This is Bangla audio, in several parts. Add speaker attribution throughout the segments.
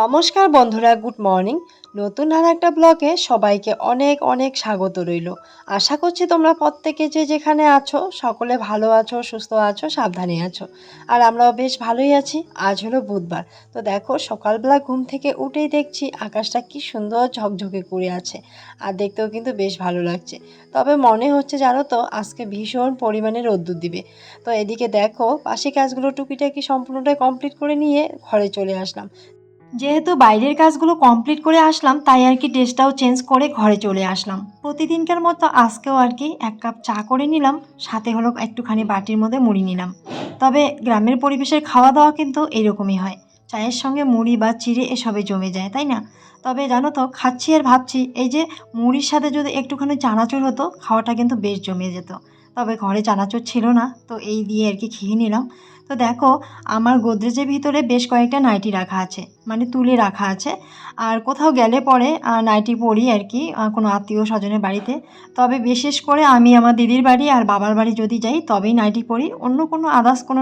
Speaker 1: নমস্কার বন্ধুরা, গুড মর্নিং। নতুন আর একটা ব্লগে সবাইকে অনেক অনেক স্বাগত রইল। আশা করছি তোমরা প্রত্যেকে যে যেখানে আছো, সকলে ভালো আছো, সুস্থ আছো, সাবধানে আছো। আর আমরাও বেশ ভালোই আছি। আজ হলো বুধবার। তো দেখো, সকালবেলা ঘুম থেকে উঠেই দেখছি আকাশটা কি সুন্দর ঝকঝকে করে আছে। আর দেখতেও কিন্তু বেশ ভালো লাগছে। তবে মনে হচ্ছে জানো তো, আজকে ভীষণ পরিমাণে রোদ্দুর দিবে। তো এদিকে দেখো পাশে কাজগুলো টুকিটাকি সম্পূর্ণটাই কমপ্লিট করে নিয়ে ঘরে চলে আসলাম। যেহেতু বাইরের কাজগুলো কমপ্লিট করে আসলাম, তাই আর কি ড্রেসটাও চেঞ্জ করে ঘরে চলে আসলাম। প্রতিদিনকার মতো আজকেও আর কি এক কাপ চা করে নিলাম, সাথে হলো একটুখানি বাটির মধ্যে মুড়ি নিলাম। তবে গ্রামের পরিবেশের খাওয়া দাওয়া কিন্তু এরকমই হয়। চায়ের সঙ্গে মুড়ি বা চিড়ে এসবে জমে যায়, তাই না? তবে জানো তো, খাচ্ছি আর ভাবছি, এই যে মুড়ির সাথে যদি একটুখানি চানাচুর হতো, খাওয়াটা কিন্তু বেশ জমে যেত। তবে ঘরে চানাচুর ছিল না, তো এই দিয়ে আর কি খেয়ে নিলাম। তো দেখো, আমার গোদরেজের ভিতরে বেশ কয়েকটা নাইটি রাখা আছে মানে তুলে রাখা আছে। আর কোথাও গেলে পরে নাইটি পরি আর কি কোনো আত্মীয় স্বজনের বাড়িতে। তবে বিশেষ করে আমি আমার দিদির বাড়ি আর বাবার বাড়ি যদি যাই, তবেই নাইটি পরি। অন্য কোনো আদার্স কোনো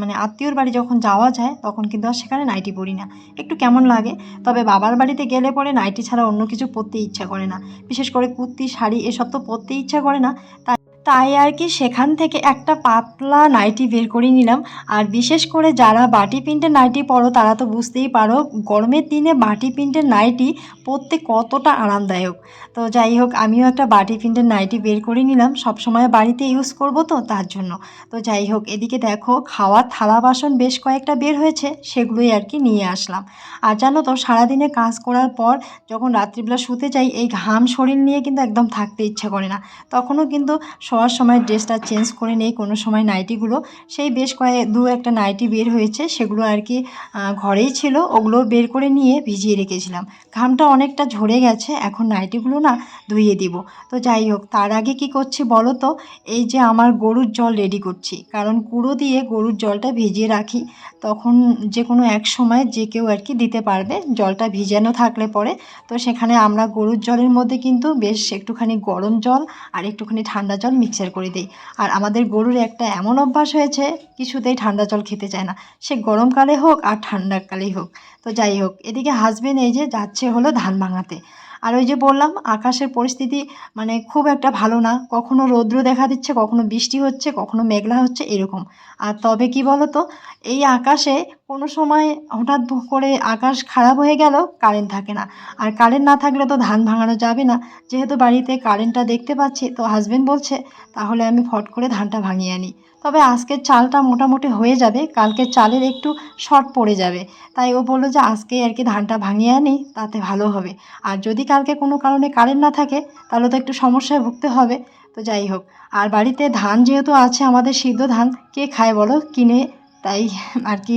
Speaker 1: মানে আত্মীয়র বাড়ি যখন যাওয়া যায়, তখন কিন্তু আর সেখানে নাইটি পরি না। একটু কেমন লাগে, তবে বাবার বাড়িতে গেলে পরে নাইটি ছাড়া অন্য কিছু পরতে ইচ্ছা করে না। বিশেষ করে কুর্তি, শাড়ি, এসব তো পরতে ইচ্ছা করে না, তাই তাই আর কি সেখান থেকে একটা পাতলা নাইটি বের করে নিলাম। আর বিশেষ করে যারা বাটি প্রিন্টের নাইটি পরো, তারা তো বুঝতেই পারো, গরমের দিনে বাটি প্রিন্টের নাইটি পরতে কতটা আরামদায়ক। তো যাই হোক, আমিও একটা বাটি প্রিন্টের নাইটি বের করে নিলাম। সবসময় বাড়িতে ইউজ করব তো তার জন্য। তো যাই হোক, এদিকে দেখো, খাওয়ার থালা বাসন বেশ কয়েকটা বের হয়েছে, সেগুলোই আর কি নিয়ে আসলাম। আর জানো তো, সারাদিনে কাজ করার পর যখন রাত্রিবেলা শুতে যাই, এই ঘাম শরীর নিয়ে কিন্তু একদম থাকতে ইচ্ছা করে না। তখনও কিন্তু শোয়ার সময় ড্রেসটা চেঞ্জ করে নেই, কোনো সময় নাইটিগুলো। সেই বেশ কয়েক দু একটা নাইটি বের হয়েছে, সেগুলো আর কি ঘরেই ছিল। ওগুলো বের করে নিয়ে ভিজিয়ে রেখেছিলাম। ঘামটা অনেকটা ঝরে গেছে, এখন নাইটিগুলো না ধুইয়ে দিব। তো যাই হোক, তার আগে কি করছি বলো তো? এই যে আমার গরুর জল রেডি করছি। কারণ কুড়ো দিয়ে গরুর জলটা ভিজিয়ে রাখি, তখন যে কোনো এক সময় যে কেউ আর কি দিতে পারবে, জলটা ভিজানো থাকলে পরে। তো সেখানে আমরা গরুর জলের মধ্যে কিন্তু বেশ একটুখানি গরম জল আর একটুখানি ঠান্ডা জল মিক্সার করে দিই। আর আমাদের গরুর একটা এমন অভ্যাস হয়েছে, কিছুতেই ঠান্ডা জল খেতে চায় না। সে গরমকালে হোক আর ঠান্ডাকালেই হোক। তো যাই হোক, এদিকে হাজবেন্ড এই যে যাচ্ছে হলো ধান ভাঙাতে। আর ওই যে বললাম, আকাশের পরিস্থিতি মানে খুব একটা ভালো না। কখনো রৌদ্র দেখা দিচ্ছে, কখনো বৃষ্টি হচ্ছে, কখনো মেঘলা হচ্ছে, এরকম। আর তবে কি বলো তো এই আকাশে কোনো সময় হঠাৎ করে আকাশ খারাপ হয়ে গেল কারেন্ট থাকে না। আর কারেন্ট না থাকলে তো ধান ভাঙানো যাবে না। যেহেতু বাড়িতে কারেন্টটা দেখতে পাচ্ছি, তো হাজবেন্ড বলছে, তাহলে আমি ফট করে ধানটা ভাঙিয়ে আনি। তবে আজকের চালটা মোটামুটি হয়ে যাবে কালকে চালের একটু শর্ট পড়ে যাবে। তাই ও বলল যে আজকে আর কি ধানটা ভাঙিয়ে আনি, তাতে ভালো হবে। আর যদি কালকে কোনো কারণে কারেন্ট না থাকে, তাহলে তো একটু সমস্যায় ভুগতে হবে। তো যাই হোক, আর বাড়িতে ধান যেহেতু আছে, আমাদের সিদ্ধ ধান, কে খায় বলো? কিনে তাই আর কি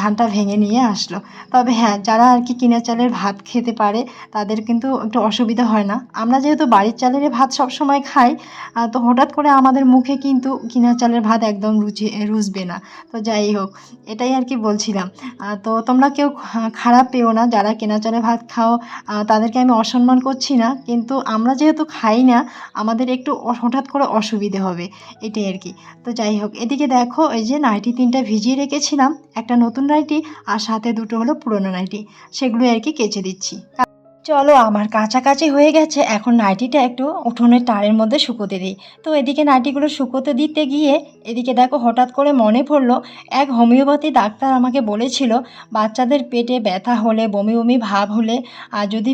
Speaker 1: ধানটা ভেঙে নিয়ে আসলো। তবে হ্যাঁ যারা আর কি কিনা চালের ভাত খেতে পারে, তাদের কিন্তু একটু অসুবিধা হয় না। আমরা যেহেতু বাড়ির চালের ভাত সব সময় খাই তো হঠাৎ করে আমাদের মুখে কিন্তু কিনা চালের ভাত একদম রুচি, রুচবে না। তো যাই হোক, এটাই আর কি বলছিলাম। তো তোমরা কেউ খারাপ পেও না, যারা কেনা চালের ভাত খাও তাদেরকে আমি অসম্মান করছি না। কিন্তু আমরা যেহেতু খাই না, আমাদের একটু হঠাৎ করে অসুবিধে হবে। এটাই আর কি। তো যাই হোক, এদিকে দেখো, এই যে নাইটি তিনটা ভিজিয়ে রেখেছিলাম একটা নতুন নাইটি আর সাথে দুটো হলো পুরনো নাইটি। সেগুলো আর কি কেচে দিচ্ছি। চলো, আমার কাছাকাছি হয়ে গেছে। এখন নাইটিটা একটু উঠোনের তারের মধ্যে শুকোতে দিই। তো এদিকে নাইটিগুলো শুকোতে দিতে গিয়ে এদিকে দেখো হঠাৎ করে মনে পড়ল, এক হোমিওপ্যাথি ডাক্তার আমাকে বলেছিল, বাচ্চাদের পেটে ব্যথা হলে, বমি বমি ভাব হলে, আর যদি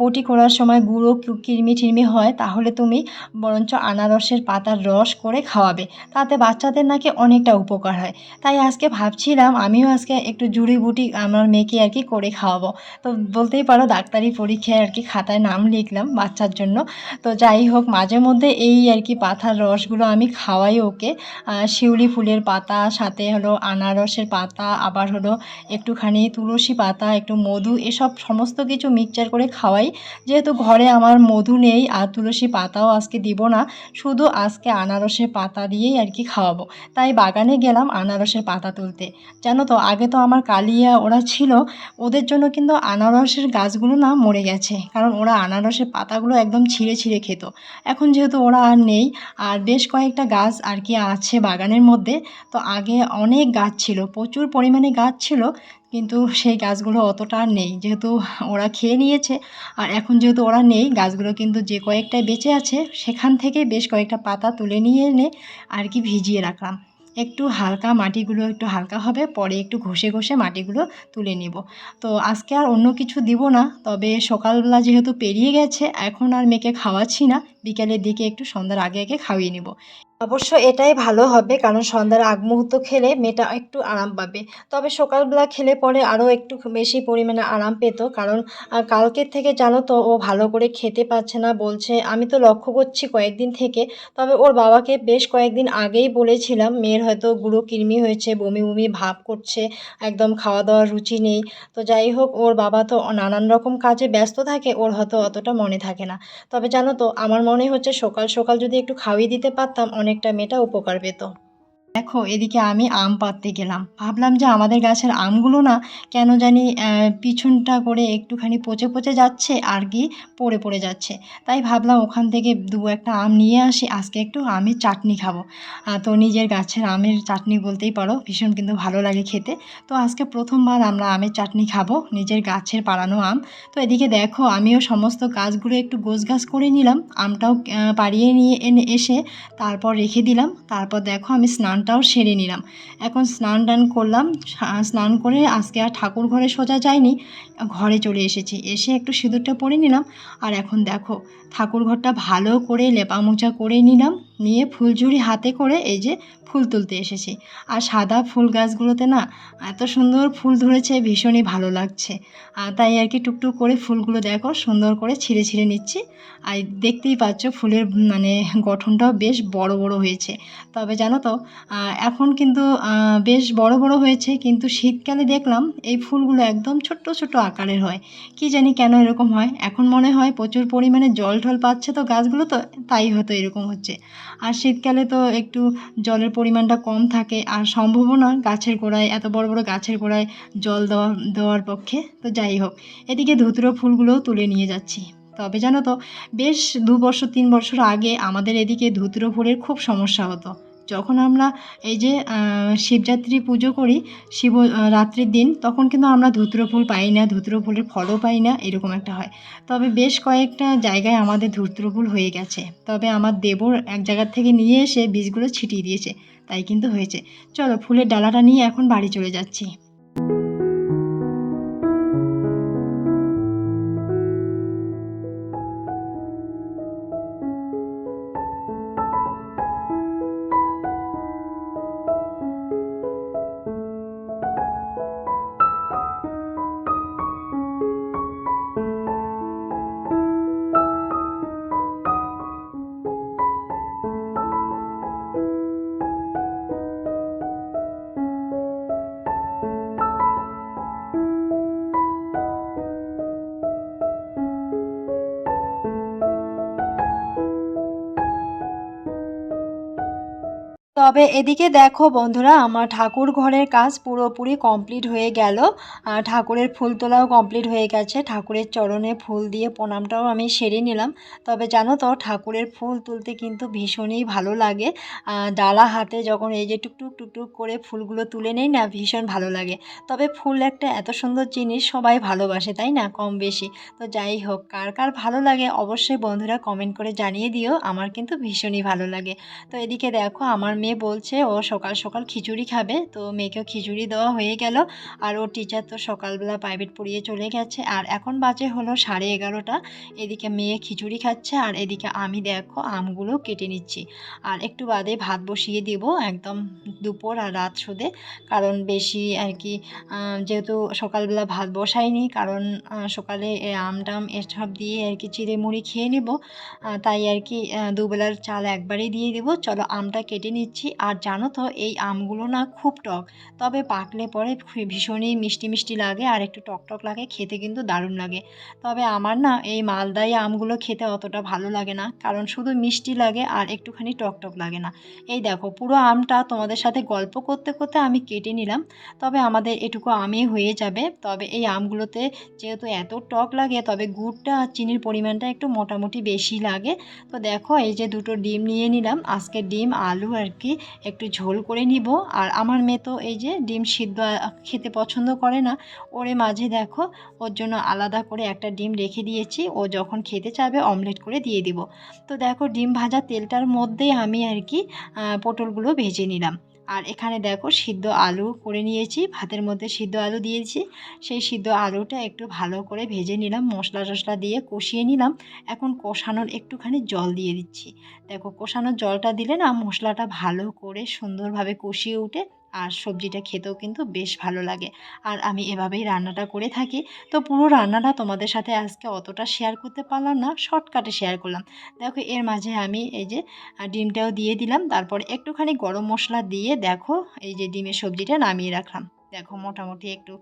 Speaker 1: পটি করার সময় গুঁড়ো কিরমি টিরমি হয়, তাহলে তুমি বরঞ্চ আনারসের পাতার রস করে খাওয়াবে। তাতে বাচ্চাদের নাকি অনেকটা উপকার হয়। তাই আজকে ভাবছিলাম, আমিও আজকে একটু জুড়ি বুটি আমার মেয়েকে আর কি করে খাওয়াবো। তো বলতেই পারো, ডাক্তারি পরীক্ষায় আর কি খাতায় নাম লিখলাম বাচ্চার জন্য। তো যাই হোক মাঝে মধ্যে এই আর কি পাতার রসগুলো আমি খাওয়াই ওকে। শিউলি ফুলের পাতা, সাথে হলো আনারসের পাতা, আবার হলো একটুখানি তুলসী পাতা, একটু মধু, এসব সমস্ত কিছু মিক্সচার করে খাওয়াই। যেহেতু ঘরে আমার মধু নেই, আর তুলসী পাতাও আজকে দিব না, শুধু আজকে আনারসের পাতা দিয়েই আর কি খাওয়াবো। তাই বাগানে গেলাম আনারসের পাতা তুলতে। জানো তো, আগে তো আমার কালিয়া ওরা ছিল, ওদের জন্য কিন্তু আনারসের গাছগুলো না মরে গেছে, কারণ ওরা আনারসের পাতাগুলো একদম ছিঁড়ে ছিঁড়ে খেত। এখন যেহেতু ওরা আর নেই, আর বেশ কয়েকটা গাছ আর কি আছে বাগানের মধ্যে। তো আগে অনেক গাছ ছিল, প্রচুর পরিমাণে গাছ ছিল, কিন্তু সেই গাছগুলো অতটা আর নেই। যেহেতু ওরা খেয়ে নিয়েছে, আর এখন যেহেতু ওরা নেই, গাছগুলো কিন্তু যে কয়েকটায় বেঁচে আছে, সেখান থেকে বেশ কয়েকটা পাতা তুলে নিয়ে এনে আর কি ভিজিয়ে রাখলাম। একটু হালকা মাটিগুলো একটু হালকা হবে, পরে একটু ঘষে ঘষে মাটিগুলো তুলে নিব। তো আজকে আর অন্য কিছু দিব না, তবে সকালবেলা যেহেতু পেরিয়ে গেছে, এখন আর মেয়েকে খাওয়াচ্ছি না, বিকেলের দিকে একটু সন্ধ্যার আগে আগে খাইয়ে নিব। অবশ্য এটাই ভালো হবে, কারণ সন্ধ্যার আগ মুহূর্ত খেলে মেয়েটা একটু আরাম পাবে। তবে সকালবেলা খেলে পরে আরও একটু বেশি পরিমাণে আরাম পেত, কারণ কালকের থেকে জানো তো ও ভালো করে খেতে পাচ্ছে না, বলছে, আমি তো লক্ষ্য করছি কয়েকদিন থেকে। তবে ওর বাবাকে বেশ কয়েকদিন আগেই বলেছিলাম, মেয়ের হয়তো গুঁড়ো কৃমি হয়েছে, বমি বমি ভাব করছে, একদম খাওয়া দাওয়ার রুচি নেই। তো যাই হোক, ওর বাবা তো নানান রকম কাজে ব্যস্ত থাকে, ওর হয়তো অতটা মনে থাকে না। তবে জানো তো, আমার মনে হচ্ছে সকাল সকাল যদি একটু খাওয়িয়ে দিতে পারতাম অনেকটা মেয়েটা উপকার পেত। দেখো, এদিকে আমি আম পাততে গেলাম। ভাবলাম যে আমাদের গাছের আমগুলো না কেন জানি পিছনটা করে একটুখানি পচে পচে যাচ্ছে আর কি পড়ে পড়ে যাচ্ছে। তাই ভাবলাম ওখান থেকে দু একটা আম নিয়ে আসি, আজকে একটু আমের চাটনি খাব। তো নিজের গাছের আমের চাটনি বলতেই পারো, ভীষণ কিন্তু ভালো লাগে খেতে। তো আজকে প্রথমবার আমরা আমের চাটনি খাব, নিজের গাছের পাড়ানো আম। তো এদিকে দেখো, আমিও সমস্ত গাছগুলো একটু গোছগাছ করে নিলাম, আমটাও পাড়িয়ে নিয়ে এনে এসে তারপর রেখে দিলাম। তারপর দেখো আমি স্নানটাও সেরে নিলাম। এখন স্নান টান করলাম। স্নান করে আজকে আর ঠাকুর ঘরে সোজা যায়নি ঘরে চলে এসেছি। এসে একটু সিঁদুরটা পরে নিলাম। আর এখন দেখো, ঠাকুর ঘরটা ভালো করে লেপা মোচা করে নিলাম। নিয়ে ফুলঝুরি হাতে করে এই যে ফুল তুলতে এসেছি। আর সাদা ফুল গাছগুলোতে না এত সুন্দর ফুল ধরেছে, ভীষণই ভালো লাগছে। আর তাই আর কি টুকটুক করে ফুলগুলো দেখো, সুন্দর করে ছিঁড়ে ছিঁড়ে নিচ্ছি। আর দেখতেই পাচ্ছ ফুলের মানে গঠনটাও বেশ বড় বড় হয়েছে। তবে জানো তো এখন কিন্তু বেশ বড় বড় হয়েছে, কিন্তু শীতকালে দেখলাম এই ফুলগুলো একদম ছোট্ট ছোট আকারের হয়। কি জানি কেন এরকম হয়? এখন মনে হয় প্রচুর পরিমাণে জল ঠল পাচ্ছে তো গাছগুলো তো, তাই হয়তো এরকম হচ্ছে। আর শীতকালে তো একটু জলের পরিমাণটা কম থাকে, আর সম্ভবও নয় গাছের গোড়ায়, এত বড় বড় গাছের গোড়ায় জল দেওয়া, দেওয়ার পক্ষে। তো যাই হোক, এদিকে ধুতুরো ফুলগুলোও তুলে নিয়ে যাচ্ছি। তবে জানো তো, বেশ দু বছর, তিন বছর আগে আমাদের এদিকে ধুতুরো ফুলের খুব সমস্যা হতো। যখন আমরা এই যে শিবযাত্রী পুজো করি, শিব রাত্রির দিন, তখন কিন্তু আমরা ধুত্র ফুল পাই না ধুতুরো ফুলের ফলও পাই না, এরকম একটা হয়। তবে বেশ কয়েকটা জায়গায় আমাদের ধুতুরো ফুল হয়ে গেছে। তবে আমার দেবর এক জায়গার থেকে নিয়ে এসে বীজগুলো ছিটিয়ে দিয়েছে। তাই কিন্তু হয়েছে। চলো, ফুলের ডালাটা নিয়ে এখন বাড়ি চলে যাচ্ছি। তবে এদিকে দেখো বন্ধুরা, আমার ঠাকুর ঘরের কাজ পুরোপুরি কমপ্লিট হয়ে গেল। ঠাকুরের ফুল তোলাও কমপ্লিট হয়ে গেছে। ঠাকুরের চরণে ফুল দিয়ে প্রণামটাও আমি সেরে নিলাম। তবে জানো তো, ঠাকুরের ফুল তুলতে কিন্তু ভীষণই ভালো লাগে। ডালা হাতে যখন এই যে টুকটুক টুকটুক করে ফুলগুলো তুলে নেই না, ভীষণ ভালো লাগে। তবে ফুল একটা এত সুন্দর জিনিস, সবাই ভালোবাসে, তাই না? কম বেশি। তো যাই হোক, কার কার ভালো লাগে অবশ্যই বন্ধুরা কমেন্ট করে জানিয়ে দিও। আমার কিন্তু ভীষণই ভালো লাগে। তো এদিকে দেখো, আমার মেয়ে বলছে, ও সকাল সকাল খিচুড়ি খাবে। তো মেয়েকেও খিচুড়ি দেওয়া হয়ে গেল। আর ওর টিচার তো সকালবেলা প্রাইভেট পড়িয়ে চলে গেছে। আর এখন বাজে হলো সাড়ে এগারোটা। এদিকে মেয়ে খিচুড়ি খাচ্ছে আর এদিকে আমি দেখো আমগুলো কেটে নিচ্ছি। আর একটু বাদে ভাত বসিয়ে দিব একদম দুপুর আর রাত সুদে। কারণ বেশি আর কি যেহেতু সকালবেলা ভাত বসাইনি, কারণ সকালে আম টাম এসব দিয়ে আর কি চিড়ে মুড়ি খেয়ে নিব। তাই আর কি দুবেলার চাল একবারেই দিয়ে দেবো। চলো আমটা কেটে নিচ্ছি। আর জানো তো, এই আমগুলো না খুব টক। তবে পাকলে পরে ভীষণই মিষ্টি মিষ্টি লাগে, আর একটু টক টক লাগে, খেতে কিন্তু দারুণ লাগে। তবে আমার না এই মালদাই আমগুলো খেতে অতটা ভালো লাগে না, কারণ শুধু মিষ্টি লাগে, আর একটুখানি টক টক লাগে না। এই দেখো, পুরো আমটা তোমাদের সাথে গল্প করতে করতে আমি কেটে নিলাম। তবে আমাদের এটুকু আমই হয়ে যাবে। তবে এই আমগুলোতে যেহেতু এত টক লাগে, তবে গুড়টা আর চিনির পরিমাণটা একটু মোটামুটি বেশি লাগে। তো দেখো, এই যে দুটো ডিম নিয়ে নিলাম। আজকে ডিম, আলু আর কি একটু ঝোল করে নিব। আর আমার মেয়ে তো এই যে ডিম সিদ্ধ খেতে পছন্দ করে না, ওরে মাঝে দেখো, ওর জন্য আলাদা করে একটা ডিম রেখে দিয়েছি, ও যখন খেতে চাবে অমলেট করে দিয়ে দিব। তো দেখো, ডিম ভাজা তেলটার মধ্যেই আমি আর কি পটলগুলো ভেজে নিলাম। আর এখানে দেখো সিদ্ধ আলু করে নিয়েছি, ভাতের মধ্যে সিদ্ধ আলু দিয়েছি। সেই সিদ্ধ আলুটা একটু ভালো করে ভেজে নিলাম, মশলা টশলা দিয়ে কষিয়ে নিলাম। এখন কষানোর একটুখানি জল দিয়ে দিচ্ছি। দেখো কষানোর জলটা দিলে না মশলাটা ভালো করে সুন্দরভাবে কষিয়ে উঠে আর সবজিটা খেতেও কিন্তু বেশ ভালো লাগে। আর আমি এভাবেই রান্নাটা করে থাকি। তো পুরো রান্নাটা তোমাদের সাথে আজকে অতটা শেয়ার করতে পারলাম না শর্টকাটে শেয়ার করলাম। দেখো, এর মাঝে আমি এই যে ডিমটাও দিয়ে দিলাম। তারপর একটুখানি গরম মশলা দিয়ে দেখো, এই যে ডিমের সবজিটা নামিয়ে রাখলাম। দেখো মোটামুটি একটু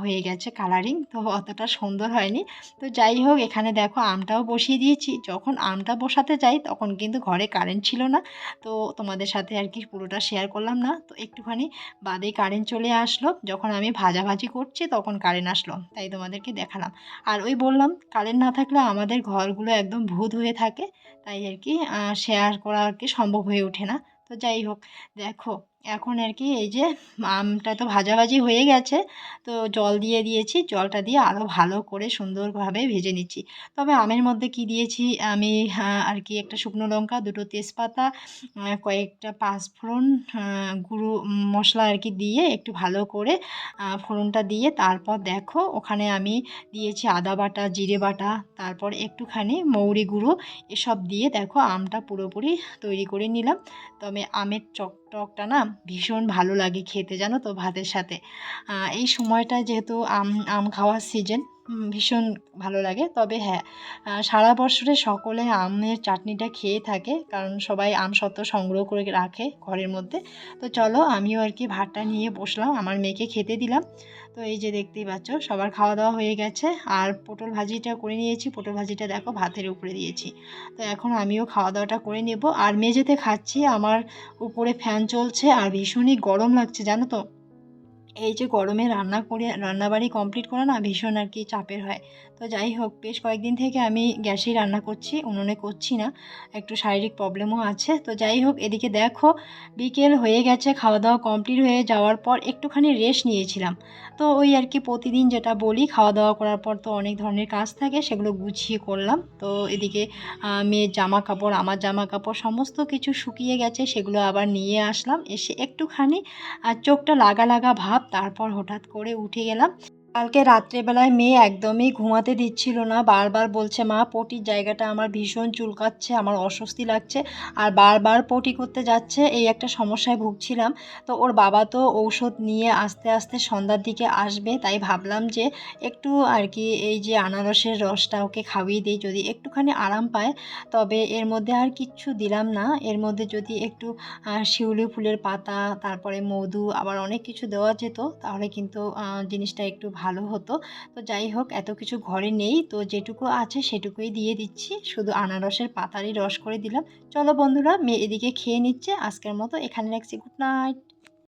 Speaker 1: হয়ে গেছে কালারিং তো অতটা সুন্দর হয়নি। তো যাই হোক, এখানে দেখো আমটাও বসিয়ে দিয়েছি। যখন আমটা বসাতে যাই, তখন কিন্তু ঘরে কারেন্ট ছিল না। তো তোমাদের সাথে আর কি পুরোটা শেয়ার করলাম না। তো একটুখানি বাদেই কারেন্ট চলে আসলো। যখন আমি ভাজাভাজি করছি, তখন কারেন্ট আসলো। তাই তোমাদেরকে দেখালাম। আর ওই বললাম কারেন্ট না থাকলে আমাদের ঘরগুলো একদম ভূত হয়ে থাকে। তাই আর কি শেয়ার করা আর কি সম্ভব হয়ে ওঠে না। তো যাই হোক, দেখো এখন আর কি এই যে আমটা তো ভাজাভাজি হয়ে গেছে, তো জল দিয়ে দিয়েছি, জলটা দিয়ে আরও ভালো করে সুন্দরভাবে ভেজে নিচ্ছি। তবে আমের মধ্যে কি দিয়েছি, আমি আর কি একটা শুকনো লঙ্কা, দুটো তেজপাতা কয়েকটা পাঁচফোড়ন গুঁড়ো মশলা আর কি দিয়ে একটু ভালো করে ফোড়নটা দিয়ে তারপর দেখো ওখানে আমি দিয়েছি আদা বাটা, জিরে বাটা, তারপর একটুখানি মৌরি গুঁড়ো, এসব দিয়ে দেখো আমটা পুরোপুরি তৈরি করে নিলাম। তবে আমের চক টকটা না ভীষণ ভালো লাগে খেতে, জানো তো ভাতের সাথে। এই সময়টা যেহেতু আম আম খাওয়ার সিজন ভীষণ ভালো লাগে। তবে হ্যাঁ সারা বছরে সকলে আমের চাটনিটা খেয়ে থাকে, কারণ সবাই আম সত্ত্ব সংগ্রহ করে রাখে ঘরের মধ্যে। তো চলো আমিও আর কি ভাতটা নিয়ে বসলাম, আমার মেয়েকে খেতে দিলাম। তো এই যে দেখতেই পাচ্ছ, সবার খাওয়া দাওয়া হয়ে গেছে। আর পটল ভাজিটা করে নিয়েছি, পটল ভাজিটা দেখো ভাতের উপরে দিয়েছি। তো এখন আমিও খাওয়া দাওয়াটা করে নেব। আর মেঝেতে খাচ্ছি, আমার উপরে ফ্যান চলছে, আর ভীষণই গরম লাগছে, জানো তো? এই যে গরমে রান্না করে, রান্নাবাড়ি কমপ্লিট করা না ভীষণ আর কি চাপের হয়। তো যাই হোক, বেশ কয়েকদিন থেকে আমি গ্যাসেই রান্না করছি, উনুনে করছি না, একটু শারীরিক প্রবলেমও আছে। তো যাই হোক, এদিকে দেখো, বিকেল হয়ে গেছে খাওয়া দাওয়া কমপ্লিট হয়ে যাওয়ার পর একটুখানি রেস্ট নিয়েছিলাম। তো ওই আর কি প্রতিদিন যেটা বলি খাওয়া দাওয়া করার পর তো অনেক ধরনের কাজ থাকে, সেগুলো গুছিয়ে করলাম। তো এদিকে মেয়ের জামা কাপড় আমার জামা কাপড় সমস্ত কিছু শুকিয়ে গেছে, সেগুলো আবার নিয়ে আসলাম। এসে একটুখানি আর চোখটা লাগা লাগা ভাব তারপর হঠাৎ করে উঠে গেলাম। কালকে রাত্রেবেলায় মেয়ে একদমই ঘুমাতে দিচ্ছিল না। বারবার বলছে, মা পটির জায়গাটা আমার ভীষণ চুলকাচ্ছে, আমার অস্বস্তি লাগছে। আর বারবার পটি করতে যাচ্ছে, এই একটা সমস্যায় ভুগছিলাম। তো ওর বাবা তো ঔষধ নিয়ে আস্তে আস্তে সন্ধ্যার দিকে আসবে, তাই ভাবলাম যে একটু আর কি এই যে আনারসের রসটা ওকে খাইয়ে দিই, যদি একটুখানি আরাম পায়। তবে এর মধ্যে আর কিচ্ছু দিলাম না। এর মধ্যে যদি একটু শিউলি ফুলের পাতা, তারপরে মধু, আবার অনেক কিছু দেওয়া যেত, তাহলে কিন্তু জিনিসটা একটু ভালো হতো। তো যাই হোক, এত কিছু ঘরে নেই। তো যেটুকু আছে সেটুকুই দিয়ে দিচ্ছি। শুধু আনারসের পাতারই রস করে দিলাম। চলো বন্ধুরা, মেয়ে এদিকে খেয়ে নিচ্ছে। আজকের মতো এখানে রাখছি। Good night